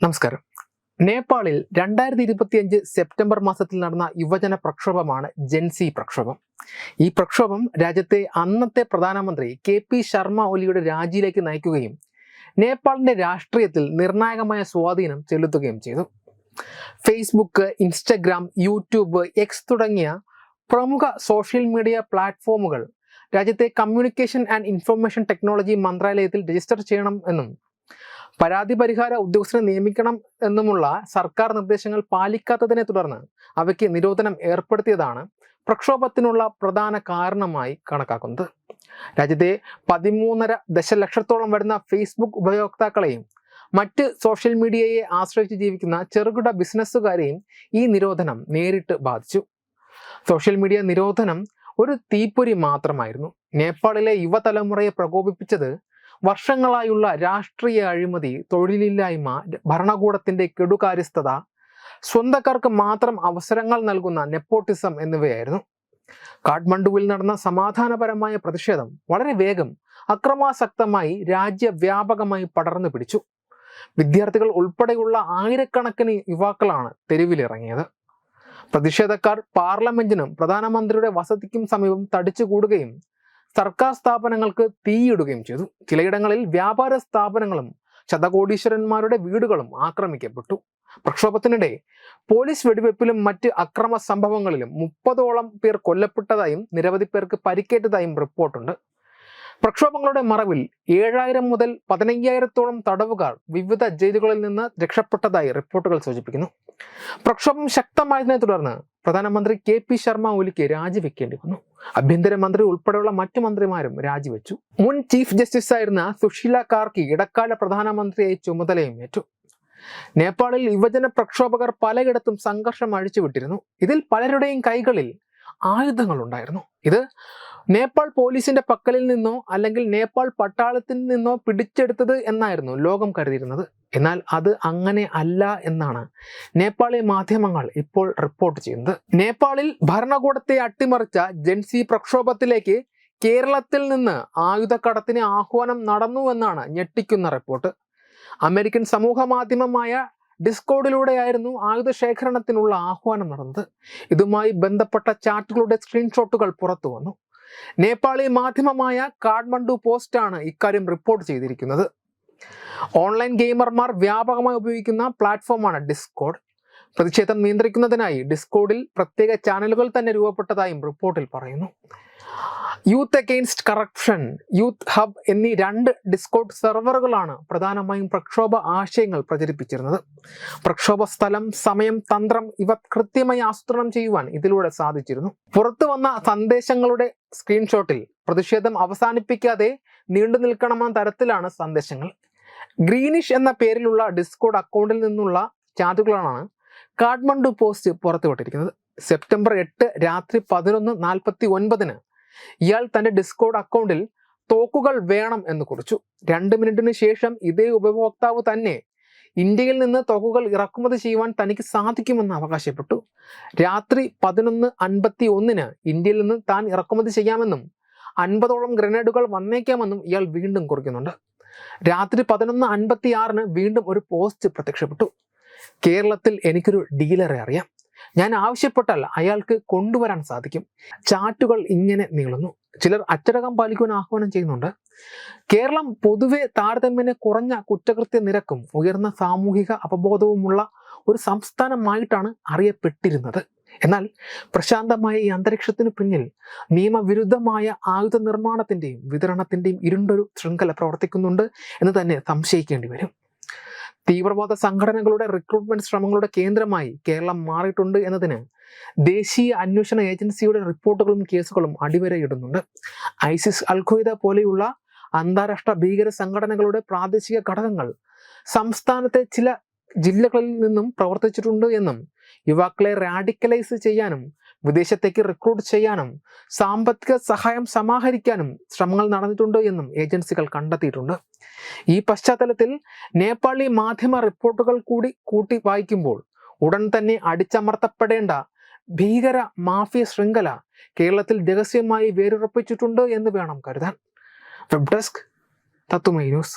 നമസ്കാരം. നേപ്പാളിൽ രണ്ടായിരത്തി ഇരുപത്തിയഞ്ച് സെപ്റ്റംബർ മാസത്തിൽ നടന്ന യുവജന പ്രക്ഷോഭമാണ് ജെൻസി പ്രക്ഷോഭം. ഈ പ്രക്ഷോഭം രാജ്യത്തെ അന്നത്തെ പ്രധാനമന്ത്രി കെ പി ശർമ്മ ഒലിയുടെ രാജിയിലേക്ക് നയിക്കുകയും നേപ്പാളിന്റെ രാഷ്ട്രീയത്തിൽ നിർണായകമായ സ്വാധീനം ചെലുത്തുകയും ചെയ്തു. ഫേസ്ബുക്ക് ഇൻസ്റ്റഗ്രാം യൂട്യൂബ് എക്സ് തുടങ്ങിയ പ്രമുഖ സോഷ്യൽ മീഡിയ പ്ലാറ്റ്ഫോമുകൾ രാജ്യത്തെ കമ്മ്യൂണിക്കേഷൻ ആൻഡ് ഇൻഫർമേഷൻ ടെക്നോളജി മന്ത്രാലയത്തിൽ രജിസ്റ്റർ ചെയ്യണം എന്നും പരാതി പരിഹാര ഉദ്യോഗസ്ഥനെ നിയമിക്കണം എന്നുമുള്ള സർക്കാർ നിർദ്ദേശങ്ങൾ പാലിക്കാത്തതിനെ തുടർന്ന് അവയ്ക്ക് നിരോധനം ഏർപ്പെടുത്തിയതാണ് പ്രക്ഷോഭത്തിനുള്ള പ്രധാന കാരണമായി കണക്കാക്കുന്നത്. രാജ്യത്തെ പതിമൂന്നര ദശലക്ഷത്തോളം വരുന്ന ഫേസ്ബുക്ക് ഉപയോക്താക്കളെയും മറ്റ് സോഷ്യൽ മീഡിയയെ ആശ്രയിച്ച് ജീവിക്കുന്ന ചെറുകിട ബിസിനസ്സുകാരെയും ഈ നിരോധനം നേരിട്ട് ബാധിച്ചു. സോഷ്യൽ മീഡിയ നിരോധനം ഒരു തീപ്പൊരി മാത്രമായിരുന്നു. നേപ്പാളിലെ യുവതലമുറയെ പ്രകോപിപ്പിച്ചത് വർഷങ്ങളായുള്ള രാഷ്ട്രീയ അഴിമതി തൊഴിലില്ലായ്മ ഭരണകൂടത്തിന്റെ കെടുകാര്യസ്ഥത സ്വന്തക്കാർക്ക് മാത്രം അവസരങ്ങൾ നൽകുന്ന നെപ്പോട്ടിസം എന്നിവയായിരുന്നു. കാഠ്മണ്ഡുവിൽ നടന്ന സമാധാനപരമായ പ്രതിഷേധം വളരെ വേഗം അക്രമാസക്തമായി രാജ്യവ്യാപകമായി പടർന്നു പിടിച്ചു. വിദ്യാർത്ഥികൾ ഉൾപ്പെടെയുള്ള ആയിരക്കണക്കിന് യുവാക്കളാണ് തെരുവിലിറങ്ങിയത്. പ്രതിഷേധക്കാർ പാർലമെന്റിനും പ്രധാനമന്ത്രിയുടെ വസതിക്കും സമീപം തടിച്ചുകൂടുകയും സർക്കാർ സ്ഥാപനങ്ങൾക്ക് തീയിടുകയും ചെയ്തു. ചിലയിടങ്ങളിൽ വ്യാപാര സ്ഥാപനങ്ങളും ശതകോടീശ്വരന്മാരുടെ വീടുകളും ആക്രമിക്കപ്പെട്ടു. പ്രക്ഷോഭത്തിനിടെ പോലീസ് വെടിവെപ്പിലും മറ്റ് അക്രമ സംഭവങ്ങളിലും മുപ്പതോളം പേർ കൊല്ലപ്പെട്ടതായും നിരവധി പേർക്ക് പരിക്കേറ്റതായും റിപ്പോർട്ടുണ്ട്. പ്രക്ഷോഭങ്ങളുടെ മറവിൽ ഏഴായിരം മുതൽ പതിനയ്യായിരത്തോളം തടവുകാർ വിവിധ ജയിലുകളിൽ നിന്ന് രക്ഷപ്പെട്ടതായി റിപ്പോർട്ടുകൾ സൂചിപ്പിക്കുന്നു. പ്രക്ഷോഭം ശക്തമായതിനെ തുടർന്ന് പ്രധാനമന്ത്രി കെ പി ശർമ്മ ഒലിക്ക് രാജിവെക്കേണ്ടി വന്നു. ആഭ്യന്തരമന്ത്രി ഉൾപ്പെടെയുള്ള മറ്റു മന്ത്രിമാരും രാജിവെച്ചു. മുൻ ചീഫ് ജസ്റ്റിസ് ആയിരുന്ന സുശീല കാർക്കി ഇടക്കാല പ്രധാനമന്ത്രിയായി ചുമതലയും ഏറ്റു. നേപ്പാളിൽ യുവജന പ്രക്ഷോഭകർ പലയിടത്തും സംഘർഷം അഴിച്ചുവിട്ടിരുന്നു. ഇതിൽ പലരുടെയും കൈകളിൽ ആയുധങ്ങൾ ഉണ്ടായിരുന്നു ഇത് നേപ്പാൾ പോലീസിന്റെ പക്കലിൽ നിന്നോ അല്ലെങ്കിൽ നേപ്പാൾ പട്ടാളത്തിൽ നിന്നോ പിടിച്ചെടുത്തത് എന്നായിരുന്നു ലോകം കരുതിയിരുന്നത്. എന്നാൽ അത് അങ്ങനെ അല്ല എന്നാണ് നേപ്പാളി മാധ്യമങ്ങൾ ഇപ്പോൾ റിപ്പോർട്ട് ചെയ്യുന്നത്. നേപ്പാളിൽ ഭരണകൂടത്തെ അട്ടിമറിച്ച ജൻസി പ്രക്ഷോഭത്തിലേക്ക് കേരളത്തിൽ നിന്ന് ആയുധക്കടത്തിന് ആഹ്വാനം നടന്നു എന്നാണ് ഞെട്ടിക്കുന്ന റിപ്പോർട്ട്. അമേരിക്കൻ സമൂഹ മാധ്യമമായ ഡിസ്കോഡിലൂടെയായിരുന്നു ആയുധ ശേഖരണത്തിനുള്ള ആഹ്വാനം നടന്നത്. ഇതുമായി ബന്ധപ്പെട്ട ചാറ്റുകളുടെ സ്ക്രീൻഷോട്ടുകൾ പുറത്തു വന്നു നേപ്പാളി മാധ്യമമായ കാഠ്മണ്ഡു പോസ്റ്റാണ് ഇക്കാര്യം റിപ്പോർട്ട് ചെയ്തിരിക്കുന്നത്. ഓൺലൈൻ ഗെയിമർമാർ വ്യാപകമായി ഉപയോഗിക്കുന്ന പ്ലാറ്റ്ഫോമാണ് ഡിസ്കോഡ്. പ്രതിഷേധം നിയന്ത്രിക്കുന്നതിനായി ഡിസ്കോഡിൽ പ്രത്യേക ചാനലുകൾ തന്നെ രൂപപ്പെട്ടതായും റിപ്പോർട്ടിൽ പറയുന്നു. Youth against corruption youth hub എന്നീ രണ്ട് ഡിസ്കോട്ട് സെർവറുകളാണ് പ്രധാനമായും പ്രക്ഷോഭ ആശയങ്ങൾ പ്രചരിപ്പിച്ചിരുന്നത്. പ്രക്ഷോഭ സ്ഥലം സമയം തന്ത്രം ഇവ കൃത്യമായി ആസൂത്രണം ചെയ്യുവാൻ ഇതിലൂടെ സാധിച്ചിരുന്നു. പുറത്തു വന്ന സന്ദേശങ്ങളുടെ സ്ക്രീൻഷോട്ടിൽ പ്രതിഷേധം അവസാനിപ്പിക്കാതെ നീണ്ടു നിൽക്കണമെന്ന തരത്തിലാണ് സന്ദേശങ്ങൾ. ഗ്രീനിഷ് എന്ന പേരിലുള്ള ഡിസ്കോഡ് അക്കൗണ്ടിൽ നിന്നുള്ള ചാറ്റുകളാണ് കാഠ്മണ്ഡു പോസ്റ്റ് പുറത്തുവിട്ടിരിക്കുന്നത്. സെപ്റ്റംബർ എട്ട് രാത്രി പതിനൊന്ന് നാൽപ്പത്തി ഒൻപതിന് ഇയാൾ തന്റെ ഡിസ്കോഡ് അക്കൗണ്ടിൽ തോക്കുകൾ വേണം എന്ന് കുറിച്ചു. രണ്ട് മിനിറ്റിന് ശേഷം ഇതേ ഉപഭോക്താവ് തന്നെ ഇന്ത്യയിൽ നിന്ന് തോക്കുകൾ ഇറക്കുമതി ചെയ്യുവാൻ തനിക്ക് സാധിക്കുമെന്ന് അവകാശപ്പെട്ടു. രാത്രി പതിനൊന്ന് അൻപത്തി ഒന്നിന് ഇന്ത്യയിൽ നിന്ന് താൻ ഇറക്കുമതി ചെയ്യാമെന്നും അൻപതോളം ഗ്രനേഡുകൾ വന്നേക്കാമെന്നും ഇയാൾ വീണ്ടും കുറിക്കുന്നുണ്ട്. രാത്രി പതിനൊന്ന് അൻപത്തി ആറിന് വീണ്ടും ഒരു പോസ്റ്റ് പ്രത്യക്ഷപ്പെട്ടു. കേരളത്തിൽ എനിക്കൊരു ഡീലറെ അറിയാം. ഞാൻ ആവശ്യപ്പെട്ടാൽ അയാൾക്ക് കൊണ്ടുവരാൻ സാധിക്കും. ചാറ്റുകൾ ഇങ്ങനെ നീളുന്നു. ചിലർ അച്ചടക്കം പാലിക്കുവാൻ ആഹ്വാനം ചെയ്യുന്നുണ്ട്. കേരളം പൊതുവെ താരതമ്യേന കുറഞ്ഞ കുറ്റകൃത്യ നിരക്കും ഉയർന്ന സാമൂഹിക അപബോധവുമുള്ള ഒരു സംസ്ഥാനമായിട്ടാണ് അറിയപ്പെട്ടിരുന്നത്. എന്നാൽ പ്രശാന്തമായ ഈ അന്തരീക്ഷത്തിന് പിന്നിൽ നിയമവിരുദ്ധമായ ആയുധ നിർമ്മാണത്തിന്റെയും വിതരണത്തിന്റെയും ഇരുണ്ടൊരു ശൃംഖല പ്രവർത്തിക്കുന്നുണ്ട് എന്ന് തന്നെ സംശയിക്കേണ്ടി വരും. തീവ്രവാദ സംഘടനകളുടെ റിക്രൂട്ട്മെന്റ് ശ്രമങ്ങളുടെ കേന്ദ്രമായി കേരളം മാറിയിട്ടുണ്ട് എന്നതിന് ദേശീയ അന്വേഷണ ഏജൻസിയുടെ റിപ്പോർട്ടുകളും കേസുകളും അടിവരയിടുന്നുണ്ട്. ഐസിസ് അൽഖ്വയ്ദ പോലെയുള്ള അന്താരാഷ്ട്ര ഭീകര സംഘടനകളുടെ പ്രാദേശിക ഘടകങ്ങൾ സംസ്ഥാനത്തെ ചില ജില്ലകളിൽ നിന്നും പ്രവർത്തിച്ചിട്ടുണ്ട് എന്നും യുവാക്കളെ റാഡിക്കലൈസ് ചെയ്യാനും വിദേശത്തേക്ക് റിക്രൂട്ട് ചെയ്യാനും സാമ്പത്തിക സഹായം സമാഹരിക്കാനും ശ്രമങ്ങൾ നടന്നിട്ടുണ്ട് എന്നും ഏജൻസികൾ കണ്ടെത്തിയിട്ടുണ്ട്. ഈ പശ്ചാത്തലത്തിൽ നേപ്പാളി മാധ്യമ റിപ്പോർട്ടുകൾ കൂടി കൂട്ടി വായിക്കുമ്പോൾ ഉടൻ തന്നെ അടിച്ചമർത്തപ്പെടേണ്ട ഭീകര മാഫിയ ശൃംഖല കേരളത്തിൽ രഹസ്യമായി വേരുറപ്പിച്ചിട്ടുണ്ട് എന്ന് വേണം കരുതാൻ. വെബ് ഡെസ്ക് തത്തുമൈ ന്യൂസ്